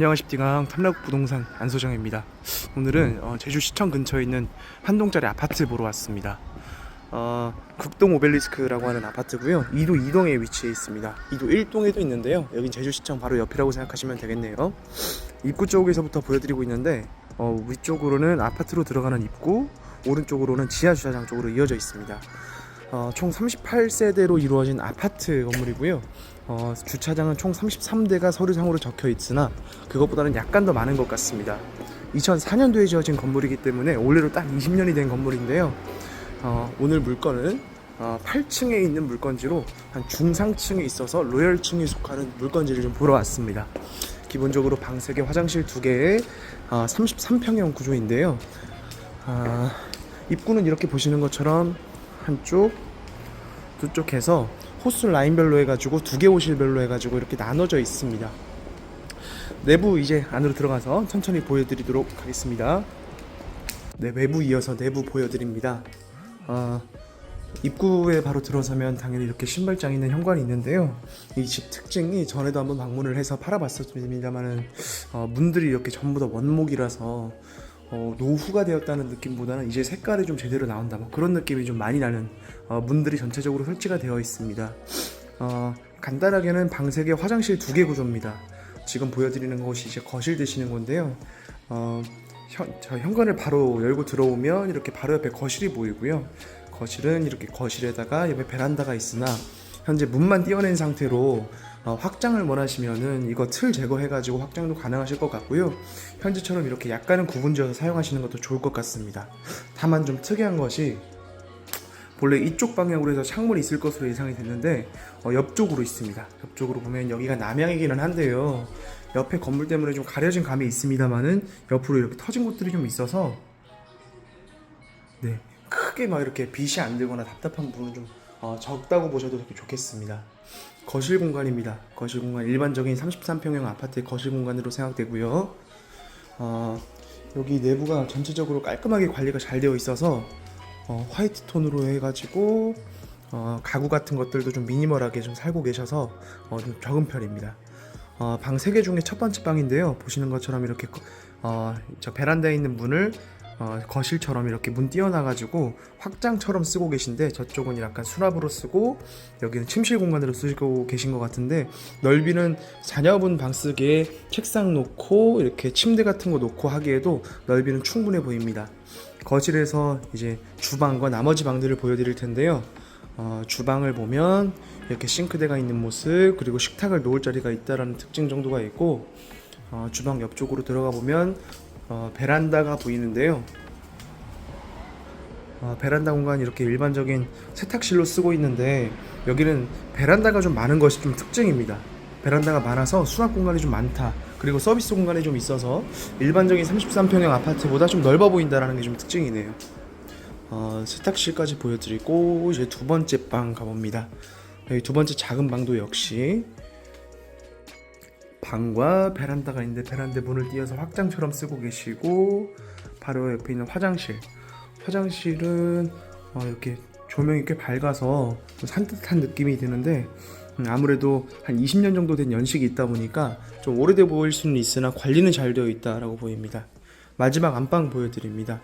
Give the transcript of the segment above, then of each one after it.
안녕하십니까 탐락 부동산 안소정입니다. 오늘은 어, 제주 시청 근처에 있는 한 동짜리 아파트 보러 왔습니다. 어, 극동 오벨리스크라고 하는 아파트고요. 2도 2동에 위치해 있습니다. 2도 1동에도 있는데요. 여긴 제주시청 바로 옆이라고 생각하시면 되겠네요. 입구 쪽에서부터 보여드리고 있는데 어, 위쪽으로는 아파트로 들어가는 입구, 오른쪽으로는 지하 주차장 쪽으로 이어져 있습니다. 어, 총 38세대로 이루어진 아파트 건물이고요. 어, 주차장은 총 33대가 서류상으로 적혀 있으나 그것보다는 약간 더 많은 것 같습니다. 2004년도에 지어진 건물이기 때문에 올해로 딱 20년이 된 건물인데요. 어, 오늘 물건은 어, 8층에 있는 물건지로 한 중상층에 있어서 로열층에 속하는 물건지를 좀 보러 왔습니다. 기본적으로 방 3개, 화장실 2개에 어, 33평형 구조인데요. 아, 입구는 이렇게 보시는 것처럼 한쪽, 두 쪽 해서 호수 라인별로 해가지고 두 개 호실별로 해가지고 이렇게 나눠져 있습니다. 내부 이제 안으로 들어가서 천천히 보여드리도록 하겠습니다. 네, 외부 이어서 내부 보여드립니다. 아, 입구에 바로 들어서면 당연히 이렇게 신발장 있는 현관이 있는데요. 이 집 특징이 전에도 한번 방문을 해서 팔아봤었습니다만은 어, 문들이 이렇게 전부 다 원목이라서 어, 노후가 되었다는 느낌보다는 이제 색깔이 좀 제대로 나온다 뭐 그런 느낌이 좀 많이 나는 어, 문들이 전체적으로 설치가 되어 있습니다. 어, 간단하게는 방 3개, 화장실 2개 구조입니다. 지금 보여드리는 곳이 이제 거실 되시는 건데요. 어, 현, 저 현관을 바로 열고 들어오면 이렇게 바로 옆에 거실이 보이고요. 거실은 이렇게 거실에다가 옆에 베란다가 있으나 현재 문만 띄어낸 상태로 어, 확장을 원하시면은 이거 틀 제거해가지고 확장도 가능하실 것 같고요. 현재처럼 이렇게 약간은 구분지어서 사용하시는 것도 좋을 것 같습니다. 다만 좀 특이한 것이 본래 이쪽 방향으로 해서 창문이 있을 것으로 예상이 됐는데 어, 옆쪽으로 있습니다. 옆쪽으로 보면 여기가 남향이기는 한데요. 옆에 건물 때문에 좀 가려진 감이 있습니다만은 옆으로 이렇게 터진 곳들이 좀 있어서 네 크게 막 이렇게 빛이 안 들거나 답답한 부분은 좀 어, 적다고 보셔도 좋겠습니다. 거실 공간입니다. 거실 공간 일반적인 33평형 아파트의 거실 공간으로 생각되고요. 어, 여기 내부가 전체적으로 깔끔하게 관리가 잘 되어 있어서 어, 화이트 톤으로 해가지고 어, 가구 같은 것들도 좀 미니멀하게 좀 살고 계셔서 어, 좀 적은 편입니다. 어, 방 3개 중에 첫 번째 방인데요. 보시는 것처럼 이렇게 어, 저 베란다에 있는 문을 어, 거실처럼 이렇게 문 띄어놔가지고 확장처럼 쓰고 계신데 저쪽은 약간 수납으로 쓰고 여기는 침실 공간으로 쓰고 계신 것 같은데 넓이는 자녀분 방 쓰기에 책상 놓고 이렇게 침대 같은 거 놓고 하기에도 넓이는 충분해 보입니다. 거실에서 이제 주방과 나머지 방들을 보여드릴 텐데요. 어, 주방을 보면 이렇게 싱크대가 있는 모습 그리고 식탁을 놓을 자리가 있다라는 특징 정도가 있고 어, 주방 옆쪽으로 들어가 보면 어, 베란다가 보이는데요. 어, 베란다 공간 이렇게 일반적인 세탁실로 쓰고 있는데 여기는 베란다가 좀 많은 것이 좀 특징입니다. 베란다가 많아서 수납 공간이 좀 많다. 그리고 서비스 공간이 좀 있어서 일반적인 33평형 아파트보다 좀 넓어 보인다라는 게 좀 특징이네요. 어, 세탁실까지 보여드리고 이제 두 번째 방 가봅니다. 여기 두 번째 작은 방도 역시 방과 베란다가 있는데 베란다 문을 띄어서 확장처럼 쓰고 계시고 바로 옆에 있는 화장실. 화장실은 어, 이렇게 조명이 꽤 밝아서 좀 산뜻한 느낌이 드는데 음, 아무래도 한 20년 정도 된 연식이 있다 보니까 좀 오래돼 보일 수는 있으나 관리는 잘 되어 있다라고 보입니다. 마지막 안방 보여드립니다.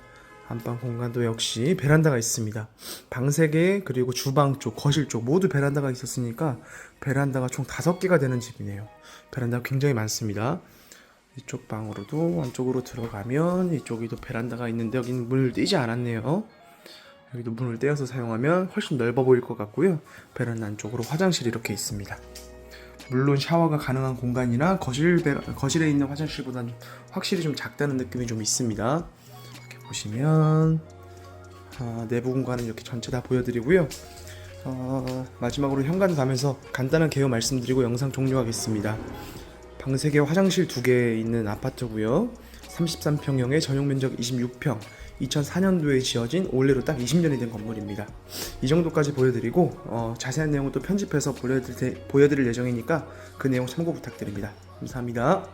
안방 공간도 역시 베란다가 있습니다. 방 3개 그리고 주방 쪽, 거실 쪽 모두 베란다가 있었으니까 베란다가 총 5개가 되는 집이네요. 베란다가 굉장히 많습니다. 이쪽 방으로도 안쪽으로 들어가면 이쪽에도 베란다가 있는데 여기는 문을 떼지 않았네요. 여기도 문을 떼어서 사용하면 훨씬 넓어 보일 것 같고요. 베란다 안쪽으로 화장실이 이렇게 있습니다. 물론 샤워가 가능한 공간이나 거실 베- 거실에 있는 화장실보다는 확실히 좀 작다는 느낌이 좀 있습니다. 보시면 아, 내부 공간은 이렇게 전체 다 보여드리고요. 어, 마지막으로 현관 가면서 간단한 개요 말씀드리고 영상 종료하겠습니다. 방 3개, 화장실 2개 있는 아파트고요. 33평형의 전용 면적 26평. 2004년도에 지어진 올해로 딱 20년이 된 건물입니다. 이 정도까지 보여드리고 어, 자세한 내용은 또 편집해서 보여드릴, 테- 보여드릴 예정이니까 그 내용 참고 부탁드립니다. 감사합니다.